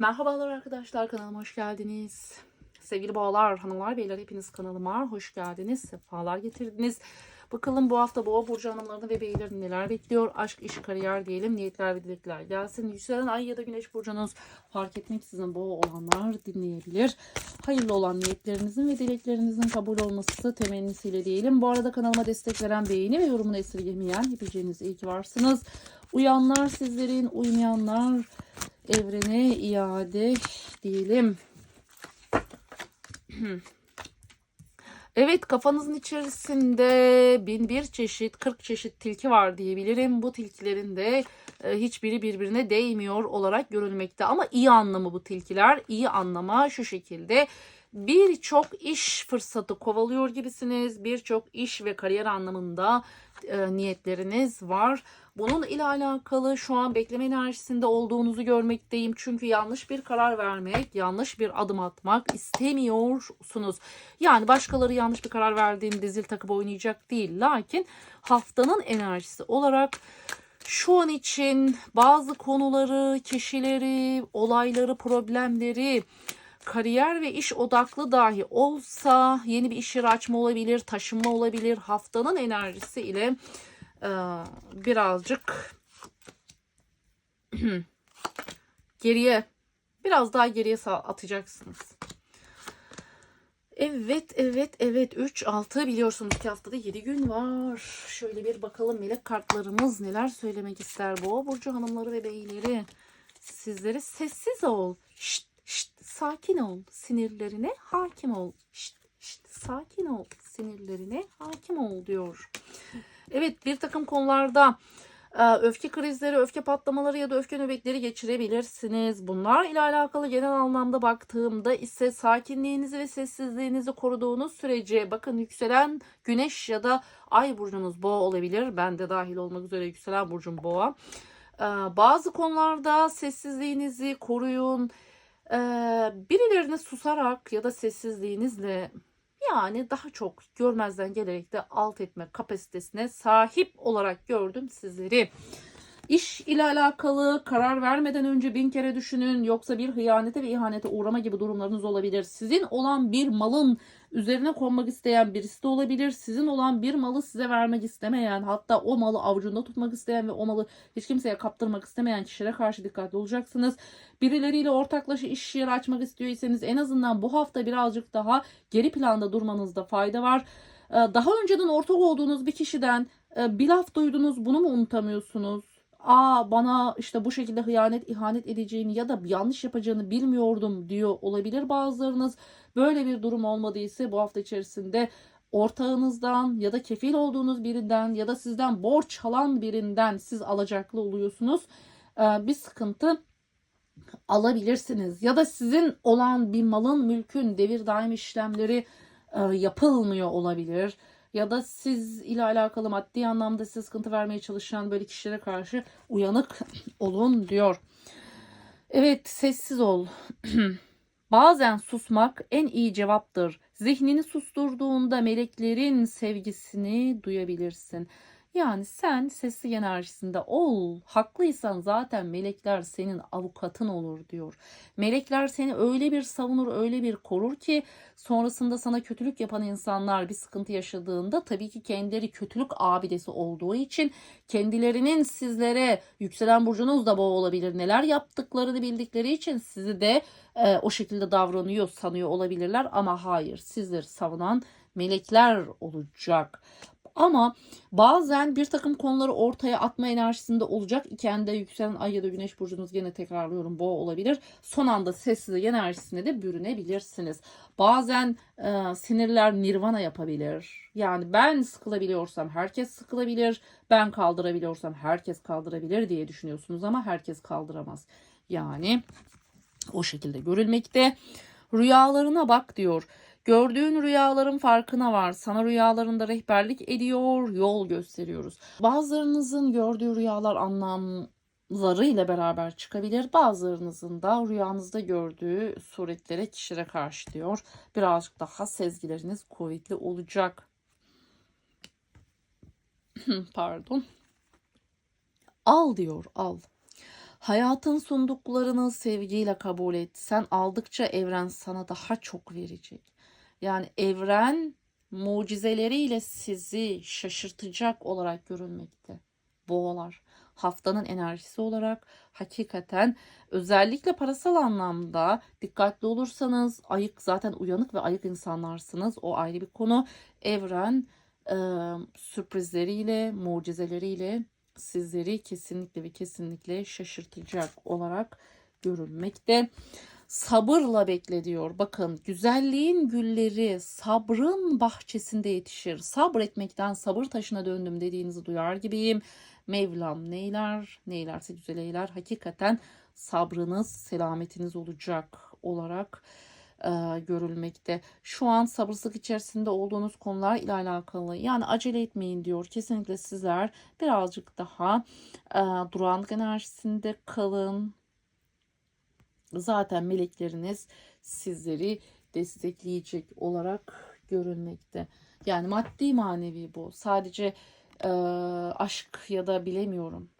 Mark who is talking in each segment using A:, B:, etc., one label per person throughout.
A: Merhabalar arkadaşlar kanalıma hoş geldiniz. Sevgili boğalar, hanımlar, beyler hepiniz kanalıma hoş geldiniz. Sefalar getirdiniz. Bakalım bu hafta boğa burcu hanımlarını ve beylerini neler bekliyor? Aşk, iş, kariyer diyelim. Niyetler ve dilekler gelsin. Yükselen ay ya da güneş burcunuz fark etmeksizin boğa olanlar dinleyebilir. Hayırlı olan niyetlerinizin ve dileklerinizin kabul olması temennisiyle diyelim. Bu arada kanalıma destek veren, beğeni ve yorumunu esirgemeyen hepiniz iyi ki varsınız. Uyanlar sizlerin, uymayanlar evrene iade diyelim. Evet kafanızın içerisinde bin bir çeşit, 40 çeşit tilki var diyebilirim. Bu tilkilerin de e, hiçbiri birbirine değmiyor olarak görülmekte. Ama iyi anlamı bu tilkiler. İyi anlama şu şekilde. Birçok iş fırsatı kovalıyor gibisiniz. Birçok iş ve kariyer anlamında e, niyetleriniz var. Bunun ile alakalı şu an bekleme enerjisinde olduğunuzu görmekteyim. Çünkü yanlış bir karar vermek, yanlış bir adım atmak istemiyorsunuz. Yani başkaları yanlış bir karar verdiğinde zil takıp oynayacak değil. Lakin haftanın enerjisi olarak şu an için bazı konuları, kişileri, olayları, problemleri kariyer ve iş odaklı dahi olsa yeni bir iş yeri açma olabilir, taşınma olabilir. Haftanın enerjisi ile birazcık geriye biraz daha geriye atacaksınız. Evet, evet, evet. 3, 6 biliyorsunuz ki haftada 7 gün var. Şöyle bir bakalım melek kartlarımız neler söylemek ister boğa burcu hanımları ve beyleri. Sizlere sessiz ol. Şşt, şşt, sakin ol. Sinirlerine hakim ol. Şşt, şşt, sakin ol. Sinirlerine hakim ol diyor. Evet bir takım konularda e, öfke krizleri, öfke patlamaları ya da öfke nöbetleri geçirebilirsiniz. Bunlar ile alakalı genel anlamda baktığımda ise sakinliğinizi ve sessizliğinizi koruduğunuz sürece bakın yükselen güneş ya da ay burcunuz boğa olabilir. Ben de dahil olmak üzere yükselen burcum boğa. E, Bazı konularda sessizliğinizi koruyun. E, Birilerine susarak ya da sessizliğinizle yani daha çok görmezden gelerek de alt etme kapasitesine sahip olarak gördüm sizleri. İş ile alakalı karar vermeden önce bin kere düşünün yoksa bir hıyanete ve ihanete uğrama gibi durumlarınız olabilir. Sizin olan bir malın üzerine konmak isteyen birisi de olabilir. Sizin olan bir malı size vermek istemeyen hatta o malı avucunda tutmak isteyen ve o malı hiç kimseye kaptırmak istemeyen kişilere karşı dikkatli olacaksınız. Birileriyle ortaklaşa iş yeri açmak istiyorsanız en azından bu hafta birazcık daha geri planda durmanızda fayda var. Ee, Daha önceden ortak olduğunuz bir kişiden e, bir laf duydunuz bunu mu unutamıyorsunuz? Aa bana işte bu şekilde hıyanet, ihanet edeceğini ya da yanlış yapacağını bilmiyordum diyor olabilir bazılarınız. Böyle bir durum olmadıysa bu hafta içerisinde ortağınızdan ya da kefil olduğunuz birinden ya da sizden borç alan birinden siz alacaklı oluyorsunuz. Ee, bir sıkıntı alabilirsiniz ya da sizin olan bir malın mülkün devir daim işlemleri e, yapılmıyor olabilir ya da siz ile alakalı maddi anlamda size sıkıntı vermeye çalışan böyle kişilere karşı uyanık olun diyor. Evet sessiz ol. Bazen susmak en iyi cevaptır. Zihnini susturduğunda meleklerin sevgisini duyabilirsin. Yani sen sesli enerjisinde ol. Haklıysan zaten melekler senin avukatın olur diyor. Melekler seni öyle bir savunur, öyle bir korur ki sonrasında sana kötülük yapan insanlar bir sıkıntı yaşadığında tabii ki kendileri kötülük abidesi olduğu için kendilerinin sizlere yükselen burcunuz da boğa olabilir. Neler yaptıklarını bildikleri için sizi de e, o şekilde davranıyor sanıyor olabilirler ama hayır sizleri savunan melekler olacak. Ama bazen bir takım konuları ortaya atma enerjisinde olacak iken de yükselen ay ya da güneş burcunuz gene tekrarlıyorum boğa olabilir. Son anda sessizlik enerjisine de bürünebilirsiniz. Bazen e, sinirler nirvana yapabilir. Yani ben sıkılabiliyorsam herkes sıkılabilir. Ben kaldırabiliyorsam herkes kaldırabilir diye düşünüyorsunuz ama herkes kaldıramaz. Yani o şekilde görülmekte. Rüyalarına bak diyor. Gördüğün rüyaların farkına var. Sana rüyalarında rehberlik ediyor, yol gösteriyoruz. Bazılarınızın gördüğü rüyalar anlamlarıyla beraber çıkabilir. Bazılarınızın da rüyanızda gördüğü suretlere, kişilere karşı diyor. Birazcık daha sezgileriniz kuvvetli olacak. Pardon. Al diyor, al. Hayatın sunduklarını sevgiyle kabul et. Sen aldıkça evren sana daha çok verecek. Yani evren mucizeleriyle sizi şaşırtacak olarak görünmekte. Boğalar haftanın enerjisi olarak hakikaten özellikle parasal anlamda dikkatli olursanız ayık zaten uyanık ve ayık insanlarsınız. O ayrı bir konu. Evren e, sürprizleriyle, mucizeleriyle sizleri kesinlikle ve kesinlikle şaşırtacak olarak görülmekte. Sabırla bekle diyor. Bakın güzelliğin gülleri sabrın bahçesinde yetişir. Sabretmekten sabır taşına döndüm dediğinizi duyar gibiyim. Mevlam neyler, neylerse güzel eyler. Hakikaten sabrınız, selametiniz olacak olarak e, görülmekte. Şu an sabırsızlık içerisinde olduğunuz konular ile alakalı. Yani acele etmeyin diyor. Kesinlikle sizler birazcık daha e, durağanlık enerjisinde kalın. Zaten melekleriniz sizleri destekleyecek olarak görünmekte. Yani maddi manevi bu. Sadece e, aşk ya da bilemiyorum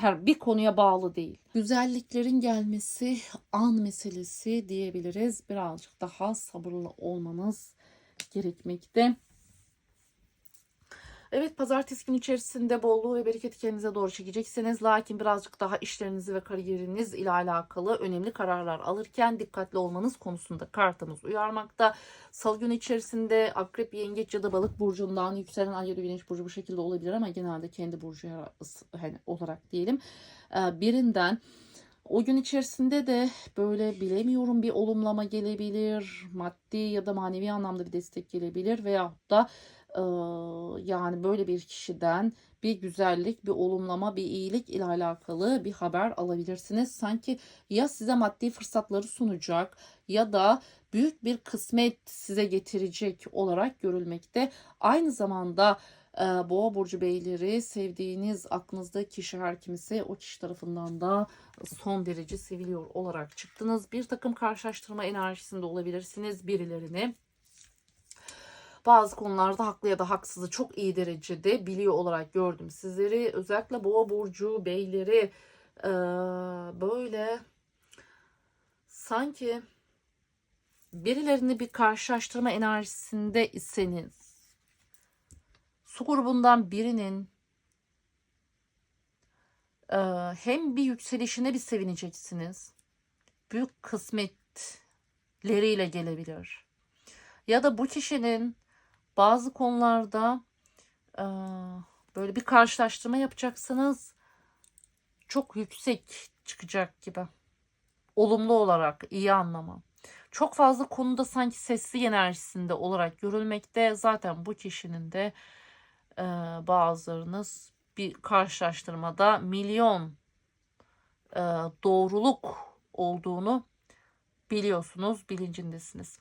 A: her bir konuya bağlı değil. Güzelliklerin gelmesi an meselesi diyebiliriz. Birazcık daha sabırlı olmanız gerekmekte. Evet pazartesi günü içerisinde bolluğu ve bereketi kendinize doğru çekeceksiniz. Lakin birazcık daha işlerinizi ve kariyeriniz ile alakalı önemli kararlar alırken dikkatli olmanız konusunda kartımız uyarmakta. Salı günü içerisinde akrep, yengeç ya da balık burcundan yükselen ay ya da güneş burcu bu şekilde olabilir ama genelde kendi burcu hani olarak diyelim. Birinden o gün içerisinde de böyle bilemiyorum bir olumlama gelebilir. Maddi ya da manevi anlamda bir destek gelebilir veyahut da yani böyle bir kişiden bir güzellik, bir olumlama, bir iyilik ile alakalı bir haber alabilirsiniz. Sanki ya size maddi fırsatları sunacak ya da büyük bir kısmet size getirecek olarak görülmekte. Aynı zamanda Boğa burcu beyleri sevdiğiniz aklınızda kişi her kimse o kişi tarafından da son derece seviliyor olarak çıktınız. Bir takım karşılaştırma enerjisinde olabilirsiniz birilerini bazı konularda haklı ya da haksızı çok iyi derecede biliyor olarak gördüm sizleri. Özellikle boğa burcu beyleri e, böyle sanki birilerini bir karşılaştırma enerjisinde iseniz su grubundan birinin e, hem bir yükselişine bir sevineceksiniz. Büyük kısmetleriyle gelebilir. Ya da bu kişinin bazı konularda e, böyle bir karşılaştırma yapacaksınız. Çok yüksek çıkacak gibi. Olumlu olarak iyi anlama. Çok fazla konuda sanki sesli enerjisinde olarak görülmekte. Zaten bu kişinin de e, bazılarınız bir karşılaştırmada milyon e, doğruluk olduğunu biliyorsunuz, bilincindesiniz.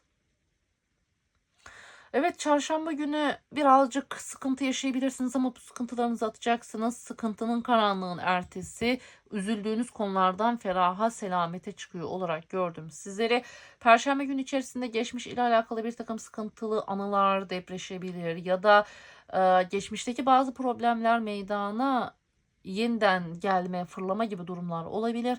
A: Evet çarşamba günü birazcık sıkıntı yaşayabilirsiniz ama bu sıkıntılarınızı atacaksınız. Sıkıntının karanlığın ertesi üzüldüğünüz konulardan feraha selamete çıkıyor olarak gördüm sizleri. Perşembe günü içerisinde geçmiş ile alakalı bir takım sıkıntılı anılar depreşebilir ya da e, geçmişteki bazı problemler meydana yeniden gelme, fırlama gibi durumlar olabilir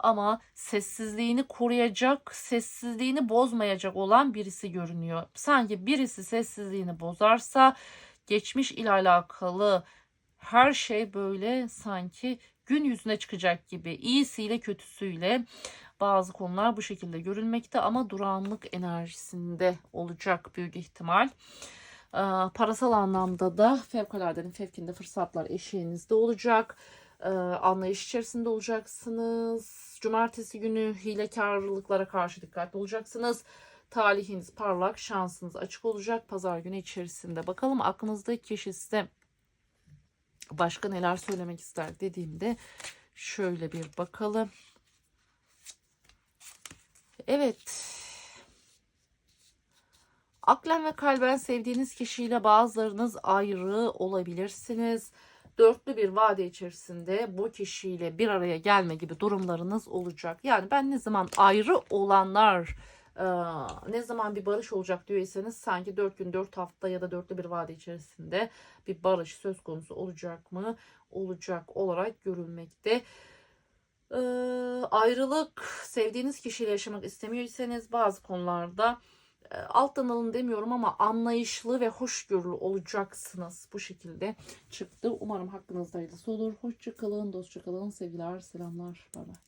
A: ama sessizliğini koruyacak, sessizliğini bozmayacak olan birisi görünüyor. Sanki birisi sessizliğini bozarsa geçmiş ile alakalı her şey böyle sanki gün yüzüne çıkacak gibi iyisiyle kötüsüyle bazı konular bu şekilde görülmekte ama durağanlık enerjisinde olacak büyük ihtimal. Ee, parasal anlamda da fevkaladenin fevkinde fırsatlar eşiğinizde olacak. Ee, anlayış içerisinde olacaksınız Cumartesi günü hilekarlıklara karşı dikkatli olacaksınız. Talihiniz parlak, şansınız açık olacak pazar günü içerisinde. Bakalım aklınızdaki kişi size başka neler söylemek ister dediğimde şöyle bir bakalım. Evet. Aklen ve kalben sevdiğiniz kişiyle bazılarınız ayrı olabilirsiniz dörtlü bir vade içerisinde bu kişiyle bir araya gelme gibi durumlarınız olacak. Yani ben ne zaman ayrı olanlar e, ne zaman bir barış olacak diyorsanız sanki dört gün dört hafta ya da dörtlü bir vade içerisinde bir barış söz konusu olacak mı? Olacak olarak görülmekte. Ee, ayrılık sevdiğiniz kişiyle yaşamak istemiyorsanız bazı konularda e, alttan alın demiyorum ama anlayışlı ve hoşgörülü olacaksınız. Bu şekilde çıktı. Umarım hakkınızda hayırlısı olur. Hoşçakalın, dostça kalın. Sevgiler, selamlar. Bay bay.